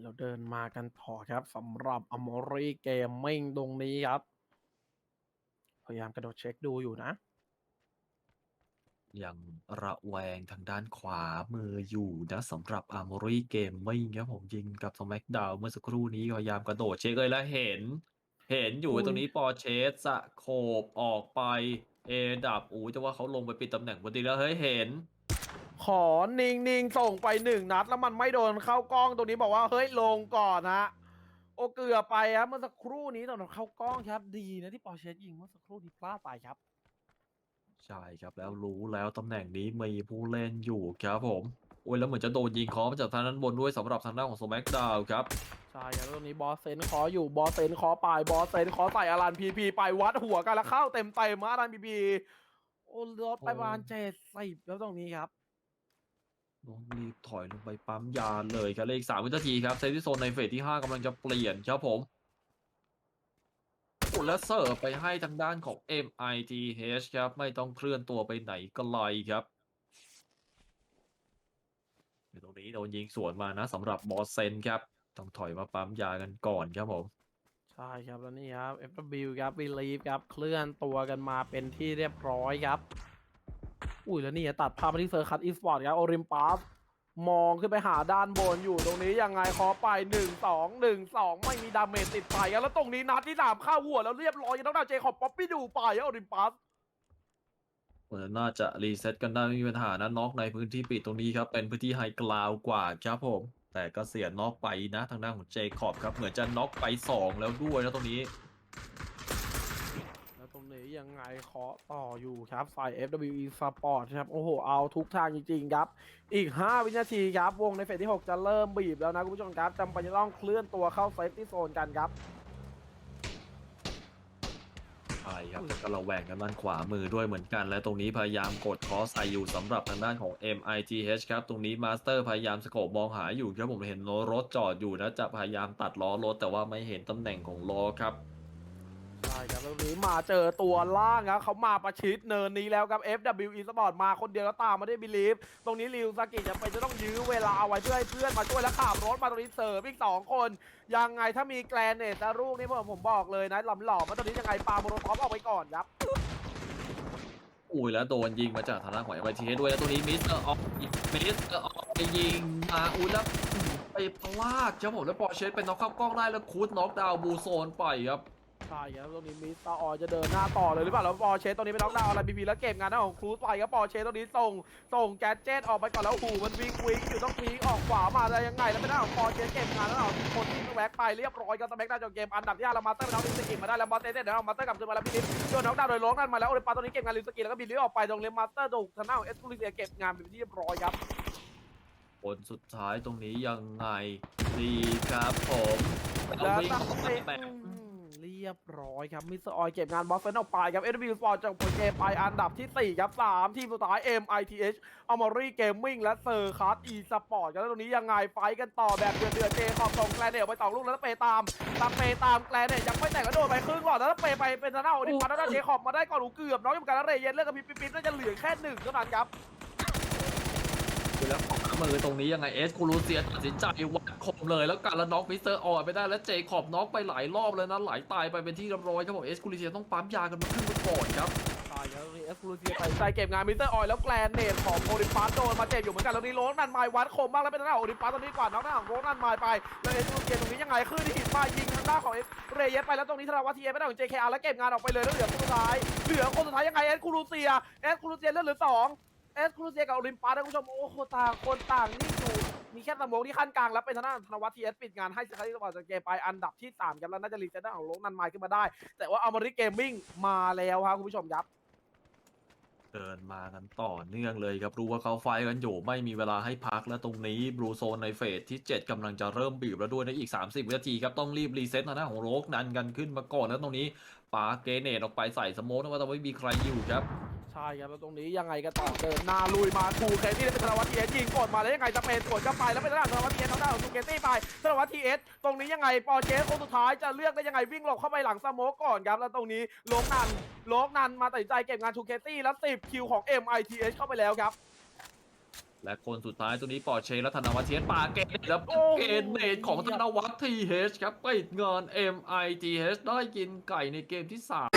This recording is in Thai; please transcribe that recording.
เราเดินมากันต่อครับสำหรับอมอรีเกมมิ่งตรงนี้ครับ พยายามกระโดดเช็คดูอยู่นะ ยังระแวงทางด้านขวามืออยู่นะสำหรับ Armory Gaming ครับผมยิงกับ SmackDown เมื่อสักครู่นี้พยายามกระโดดเช็คเลยแล้วเห็น เห็นอยู่อุ้ย ตรงนี้ปอเชสสะโคบออกไป เอดับอู้จะว่าเขาลงไปปิดตำแหน่งพอดีแล้วเฮ้ยเห็น ขอนิ่งๆ ส่งไปหนึ่งนัด แล้วมันไม่โดนเข้ากล้องตรงนี้บอกว่าเฮ้ยลงก่อนนะโอเกือบไปครับเมื่อสักครู่นี้ตอนเข้ากล้องครับ ดีนะที่ปอร์เชสยิงเมื่อสักครู่นี้พลาดไปครับ ใช่ครับแล้วรู้แล้วตำแหน่งนี้มีผู้เล่นอยู่ครับผมโอ้ยแล้วเหมือนจะโดนยิงเคอมาจากทางด้านบนด้วยสำหรับทางด้านของ SmackDown ครับ ใช่ครับแล้วตรงนี้บอสเซนขออยู่บอสเซนขอปลายบอสเซนขอใส่อารันพีพีไปวัดหัวกันแล้วเข้าเต็มเต็มๆอารันพีพีโอ้ลดไปประมาณเจ็ดสิบแล้วตรงนี้ครับ น้องรีบถอยลงไปปั๊มยาเลยครับเลขสามวินาทีครับเซฟที่โซนในเฟสที่5กำลังจะเปลี่ยนครับผมแล้วเสิร์ฟไปให้ทางด้านของ MITH ครับ ไม่ต้องเคลื่อนตัวไปไหนไกลครับตรงนี้โดนยิงสวนมานะสำหรับบอสเซนครับ ต้องถอยมาปั๊มยากันก่อนครับผม ใช่ครับแล้วนี่ครับ FW ครับ Believe ครับ เคลื่อนตัวกันมาเป็นที่เรียบร้อยครับ อุ้ยแล้วนี่ตัดภาพมาที่เซอร์คัตอีสปอร์ตครับโอริมปัสมองขึ้นไปหาด้านบนอยู่ตรงนี้ยังไงขอไป 1 2 1 2 ไม่มีดาเมจติดไปครับแล้วตรงนี้นัดที่สามเข้าหัวแล้วเรียบร้อยยังต้องดาวเจคอบป๊อปปี้ดูไปโอริมปัสเหมือนน่าจะรีเซ็ตกันได้ไม่มีปัญหานะน็อกในพื้นที่ปิดตรงนี้ครับเป็นพื้นที่ไฮกราวกว่าครับผม แต่ก็เสียน็อกไปนะทางด้านของเจคอบครับเหมือนจะน็อกไป 2 แล้วด้วยนะตรงนี้ นี้ยังไงเคาะต่ออยู่ครับฝ่าย FWE Sport ครับ โอ้โห เอาทุกทางจริงๆครับ อีก 5 วินาทีครับ วงในเฟสที่ 6 จะเริ่มบีบแล้วนะ คุณผู้ชมครับจำเป็นจะต้องเคลื่อนตัวเข้าเซฟที่โซนกันครับ ใช่ครับจะกระแวงกันด้านขวามือด้วยเหมือนกัน และตรงนี้พยายามกดคอสใส่อยู่สำหรับทางด้านของ MITH ครับ ตรงนี้มาสเตอร์พยายามสโคบมองหาอยู่ครับผมเห็นรถจอดอยู่นะจะพยายามตัดล้อรถแต่ว่าไม่เห็นตำแหน่งของล้อครับ ใช่ครับแล้วนี้มาเจอตัวล่างครับเขามาประชิดเนินนี้แล้วครับ FWE Sport มาคนเดียวแล้วตามมาได้บิลีฟตรงนี้ริวซากิจะไปจะต้องยื้อเวลาเอาไว้เพื่อให้เพื่อนมาช่วยแล้วขับรถมาตรงนี้เสิร์ฟอีกสองคน ยังไงถ้ามีแกรนเนตและลูกนี่ผมผมบอกเลยนะหล่อมหล่อมาตรงนี้ยังไงปาโมโรท็อปออกไปก่อนครับอุ้ยแล้วโดนยิงมาจากทางด้านของ MITH ด้วยแล้วตรงนี้มิสเตอร์ออฟมิสเตอร์ออฟไปยิงมาอุ้ยแล้วไปพลาดครับผมแล้วปอเชสเป็นน็อกเข้ากล้องได้แล้วคูดน็อกดาวบูโซนไปครับ ใช่ครับตรงนี้มิสเตอร์ออยจะเดินหน้าต่อเลยหรือเปล่าแล้วปอร์เชสตรงนี้ไปน็อกดาวน์อะไรบีบีแล้วเก็บงานหน้าของครูซไปครับปอร์เชสตรงนี้ส่งส่งแกดเจ็ตออกไปก่อนแล้วหูมันวิ่งวิ่งอยู่ต้องพีคออกขวามาได้ยังไงแล้วเป็นหน้าของปอร์เชสเก็บงานแล้วเอาคนที่แบ็กไปเรียบร้อยกับสแม็กดาวจากเกมอันดับที่ห้าแล้วมาสเตอร์ไปน็อกลิวสกิมาได้แล้วมาสเตอร์เดี๋ยวเอามาสเตอร์กลับคืนมาแล้วพี่ลิฟโดนน็อกดาวน์โดยล้งกันมาแล้วโอลิมปัสตรงนี้เก็บงานลิวสกิแล้วก็บิลลี่ออกไปตรงเลมมาสเตอร์ถูกทางหน้าของเอสคูลิเซียเก็บงานเป็นที่เรียบร้อยครับผลสุดท้ายตรงนี้ยังไงดีครับผมแล้ววิ่งตั้งออกเตะมาแบบอืมเรียบร้อยครับมิสเตอร์ออยเก็บงานบอสเฟนออกไปครับเอ็นบีสปอร์ตจากผลเกมไปอันดับที่ 4 ครับ 3 ทีมสุดท้าย MITH อมอรี่เกมมิ่งและเซอร์คัสอีสปอร์ตกันแล้วตรงนี้ยังไงไฟกันต่อแบบเดือดเดือดเจขอบส่งแกลเนตไปต่อลูกแล้วเปตามตามเปตามแกลเนตยังไม่แต่งก็โดนไปครึ่งหลอดแล้วเปไปเป็นทางหน้าโอดิพัทแล้วเจขอบมาได้ก่อนหูเกือบน้องยมกันแล้วเรเยนเลือกกับปิ๊บปิ๊บน่าจะเหลือแค่หนึ่งเท่านั้นครับแล้ว มือตรงนี้ยังไงเอสคูลูเซียตัดสินใจวัดคมเลย แล้วการละน็อกมิสเตอร์ออดไปได้แล้วเจคอบน็อกไปหลายรอบเลยนะหลายตายไปเป็นที่เรียบร้อยครับผมเอสคูลูเซียต้องปั๊มยากันมาขึ้นมาก่อนครับใช่ครับเอสคูลูเซียไปใจเก็บงานมิสเตอร์ออยแล้วแกลนเนตของโอลิมปัสโดนมาเจ็บอยู่เหมือนกันแล้วนี่โรนันไมล์วัดคมมากแล้วเป็นทางด้าโอลิมปัสตอนนี้กว่าน้องหน้าของโรนันไมล์ไปแล้วเอสคูลูเซียตรงนี้ยังไงขึ้นที่หินมายิงทางด้านของเอสเรเยสไปแล้วตรงนี้ธนวัฒน์ทีเอไปได้ของ JKR แล้วเก็บงานออกไปเลยแล้วเหลือคนสุดท้ายเหลือคนสุดท้ายยังไงเอสคลูเซียเอสคลูเซียเลือดเหลือสอง เอสคลูเซียกับโอลิมปัสนะคุณผู้ชมโอ้โหต่างคนต่างนี่อยู่มีแค่สมองที่ขั้นกลางแล้วเป็นทางด้านธนวัฒน์ทีเอสปิดงานให้สกายที่สปอร์ตจากเกมไปอันดับที่สามครับแล้วน่าจะรีเซ็ตด้านของโรนันไมล์ขึ้นมาได้ แต่ว่าอมริเกมมิ่งมาแล้วครับคุณผู้ชมครับเดินมากันต่อเนื่องเลยครับรู้ว่าเขาไฟกันอยู่ไม่มีเวลาให้พักและตรงนี้บลูโซนในเฟสที่ 7กำลังจะเริ่มบีบแล้วด้วยในอีก 30วินาทีครับต้องรีบรีเซ็ตทางด้านของโรกนันกันขึ้นมาก่อนแล้วตรงนี้ปาเกเนตออกไปใส่สโมกนะว่าแต่ไม่มีใครอยู่ครับ ใช่ครับแล้วตรงนี้ยังไงก็ต่อเดินหน้าลุยมาทูเคที่ได้เป็นธนวัฒน์ทีเอสยิงกดมาแล้วยังไงจะเป็นสวนเข้าไปแล้วเป็นทางด้านธนวัฒน์ทีเอสทางด้านของทูเคตี้ไปธนวัฒน์ทีเอสตรงนี้ยังไงปอเชสคนสุดท้ายจะเลือกได้ยังไงวิ่งหลบเข้าไปหลังสโมกก่อนครับแล้วตรงนี้โลกนันโลกนันมาตัดสินใจเก็บงานทูเคตี้แล้ว10คิวของ MITH เข้าไปแล้วครับและคนสุดท้ายตัวนี้ปอร์เชและธนวัฒน์เทียนปาเกตแล้วโอ้โหเกตเนตของธนวัฒน์ทีเฮชครับปิดเงิน MITH ได้กินไก่ในเกมที่สาม